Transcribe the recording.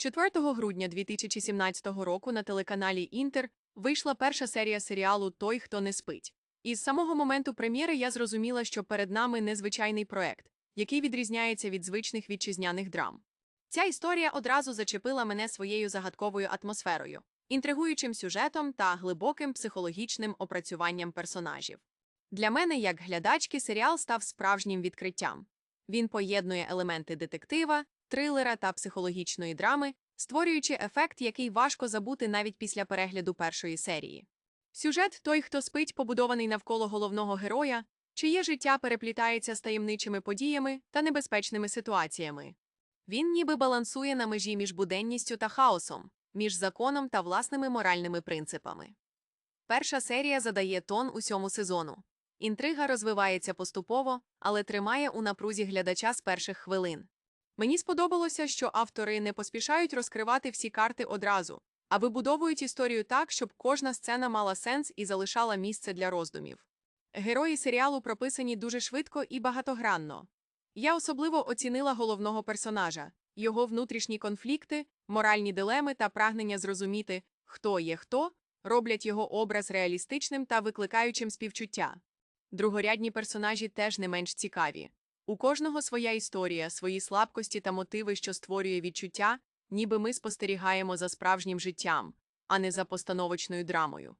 4 грудня 2017 року на телеканалі Інтер вийшла перша серія серіалу Той, хто не спить. І з самого моменту прем'єри я зрозуміла, що перед нами незвичайний проект, який відрізняється від звичних вітчизняних драм. Ця історія одразу зачепила мене своєю загадковою атмосферою, інтригуючим сюжетом та глибоким психологічним опрацюванням персонажів. Для мене, як глядачки, серіал став справжнім відкриттям. Він поєднує елементи детектива, трилера та психологічної драми, створюючи ефект, який важко забути навіть після перегляду першої серії. Сюжет Той, хто спить, побудований навколо головного героя, чиє життя переплітається з таємничими подіями та небезпечними ситуаціями. Він ніби балансує на межі між буденністю та хаосом, між законом та власними моральними принципами. Перша серія задає тон усьому сезону. Інтрига розвивається поступово, але тримає у напрузі глядача з перших хвилин. Мені сподобалося, що автори не поспішають розкривати всі карти одразу, а вибудовують історію так, щоб кожна сцена мала сенс і залишала місце для роздумів. Герої серіалу прописані дуже швидко і багатогранно. Я особливо оцінила головного персонажа, його внутрішні конфлікти, моральні дилеми та прагнення зрозуміти, хто є хто, роблять його образ реалістичним та викликаючим співчуття. Другорядні персонажі теж не менш цікаві. У кожного своя історія, свої слабкості та мотиви, що створює відчуття, ніби ми спостерігаємо за справжнім життям, а не за постановочною драмою.